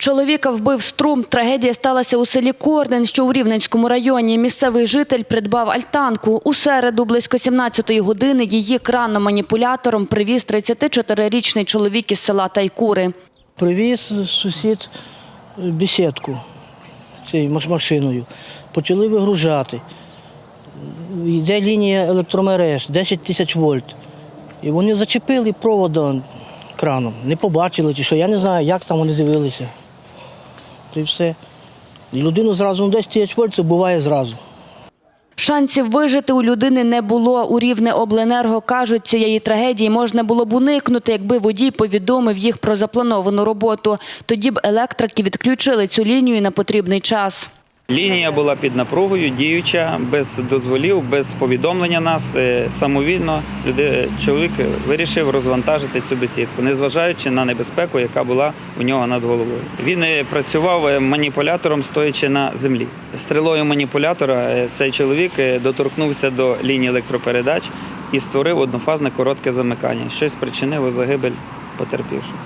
Чоловіка вбив струм. Трагедія сталася у селі Корден, що у Рівненському районі. Місцевий житель придбав альтанку. У середу близько 17-ї години її краном-маніпулятором привіз 34-річний чоловік із села Тайкури. Привіз сусід бесідку цією машиною. Почали вигружати. Йде лінія електромереж 10 тисяч вольт. І вони зачепили проводом краном. Не побачили чи що. Я не знаю, як там вони дивилися. То і все. Людину зразу десь 10 тисяч вольт це буває зразу. Шансів вижити у людини не було. У Рівне обленерго кажуть, цієї трагедії можна було б уникнути, якби водій повідомив їх про заплановану роботу. Тоді б електрики відключили цю лінію на потрібний час. Лінія була під напругою, діюча, без дозволів, без повідомлення нас. Е, Самовільно люди, чоловік вирішив розвантажити цю бесідку, незважаючи на небезпеку, яка була у нього над головою. Він е, працював е, маніпулятором, стоячи на землі. Стрілою маніпулятора цей чоловік доторкнувся до лінії електропередач і створив однофазне коротке замикання, що спричинило загибель потерпівшого.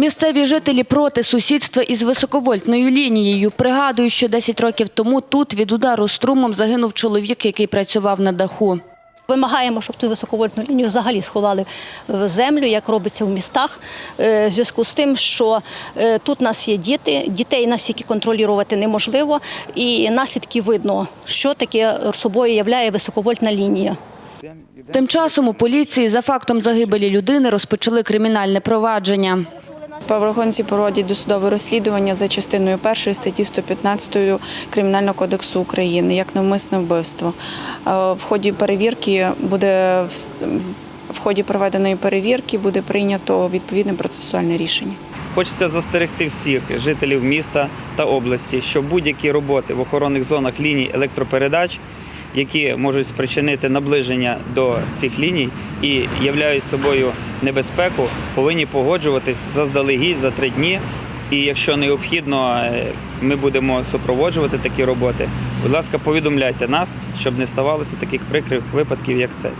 Місцеві жителі проти сусідства із високовольтною лінією. Пригадують, що 10 років тому тут від удару струмом загинув чоловік, який працював на даху. Вимагаємо, щоб цю високовольтну лінію взагалі сховали в землю, як робиться в містах. Е, В зв'язку з тим, що е, тут у нас є діти, дітей настільки контролювати неможливо, і наслідки видно, що таке собою являє високовольтна лінія. Тим часом у поліції за фактом загибелі людини розпочали кримінальне провадження. Правоохоронці проводять досудове розслідування за частиною 1 статті 115 Кримінального кодексу України як навмисне вбивство. Е, В ході перевірки буде в ході проведеної перевірки буде прийнято відповідне процесуальне рішення. Хочеться застерегти всіх жителів міста та області, що будь-які роботи в охоронних зонах ліній електропередач, які можуть спричинити наближення до цих ліній і являють собою небезпеку, повинні погоджуватись заздалегідь за три дні. І якщо необхідно, е, ми будемо супроводжувати такі роботи. Будь ласка, повідомляйте нас, щоб не ставалося таких прикрих випадків, як цей.